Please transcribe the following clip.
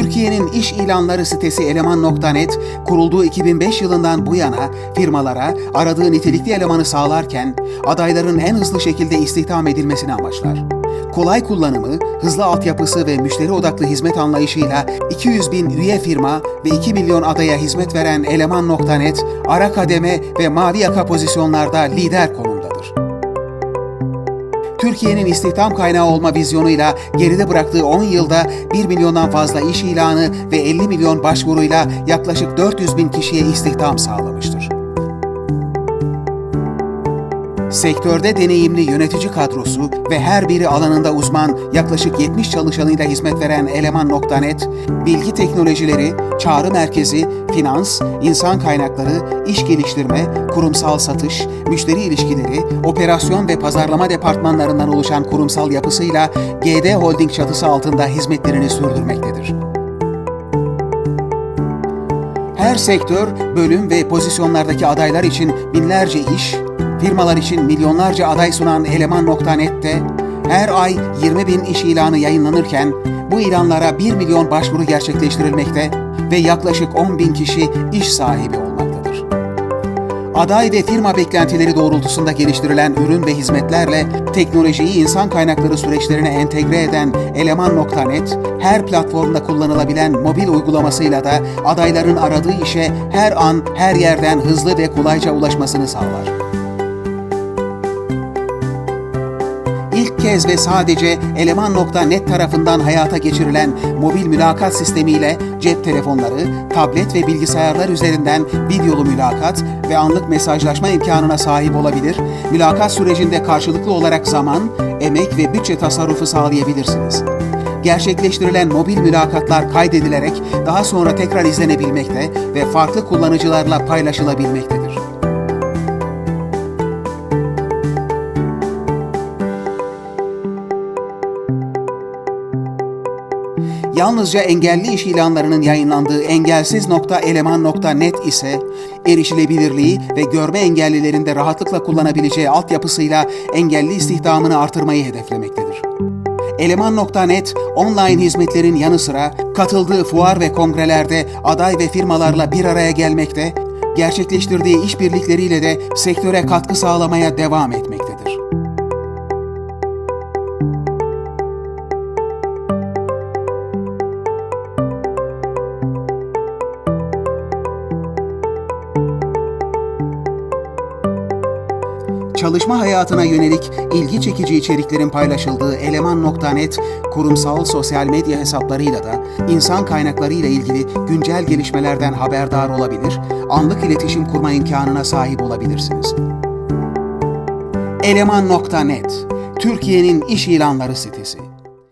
Türkiye'nin iş ilanları sitesi eleman.net kurulduğu 2005 yılından bu yana firmalara aradığı nitelikli elemanı sağlarken adayların en hızlı şekilde istihdam edilmesini amaçlar. Kolay kullanımı, hızlı altyapısı ve müşteri odaklı hizmet anlayışıyla 200 bin üye firma ve 2 milyon adaya hizmet veren eleman.net ara kademe ve mavi yaka pozisyonlarda lider konumdadır. Türkiye'nin istihdam kaynağı olma vizyonuyla geride bıraktığı 10 yılda 1 milyondan fazla iş ilanı ve 50 milyon başvuruyla yaklaşık 400 bin kişiye istihdam sağlamıştır. Sektörde deneyimli yönetici kadrosu ve her biri alanında uzman yaklaşık 70 çalışanıyla hizmet veren Eleman.net, bilgi teknolojileri, çağrı merkezi, finans, insan kaynakları, iş geliştirme, kurumsal satış, müşteri ilişkileri, operasyon ve pazarlama departmanlarından oluşan kurumsal yapısıyla GD Holding çatısı altında hizmetlerini sürdürmektedir. Her sektör, bölüm ve pozisyonlardaki adaylar için binlerce iş, firmalar için milyonlarca aday sunan Eleman.net'te her ay 20 bin iş ilanı yayınlanırken bu ilanlara 1 milyon başvuru gerçekleştirilmekte ve yaklaşık 10 bin kişi iş sahibi olmaktadır. Aday ve firma beklentileri doğrultusunda geliştirilen ürün ve hizmetlerle teknolojiyi insan kaynakları süreçlerine entegre eden Eleman.net, her platformda kullanılabilen mobil uygulamasıyla da adayların aradığı işe her an, her yerden hızlı ve kolayca ulaşmasını sağlar. Kez ve sadece Eleman.net tarafından hayata geçirilen mobil mülakat sistemiyle cep telefonları, tablet ve bilgisayarlar üzerinden videolu mülakat ve anlık mesajlaşma imkanına sahip olabilir, mülakat sürecinde karşılıklı olarak zaman, emek ve bütçe tasarrufu sağlayabilirsiniz. Gerçekleştirilen mobil mülakatlar kaydedilerek daha sonra tekrar izlenebilmekte ve farklı kullanıcılarla paylaşılabilmektedir. Yalnızca engelli iş ilanlarının yayınlandığı engelsiz.eleman.net ise erişilebilirliği ve görme engellilerin de rahatlıkla kullanabileceği altyapısıyla engelli istihdamını artırmayı hedeflemektedir. Eleman.net online hizmetlerin yanı sıra katıldığı fuar ve kongrelerde aday ve firmalarla bir araya gelmekte, gerçekleştirdiği işbirlikleriyle de sektöre katkı sağlamaya devam etmektedir. Çalışma hayatına yönelik ilgi çekici içeriklerin paylaşıldığı Eleman.net kurumsal sosyal medya hesaplarıyla da insan kaynakları ile ilgili güncel gelişmelerden haberdar olabilir, anlık iletişim kurma imkanına sahip olabilirsiniz. Eleman.net Türkiye'nin iş ilanları sitesi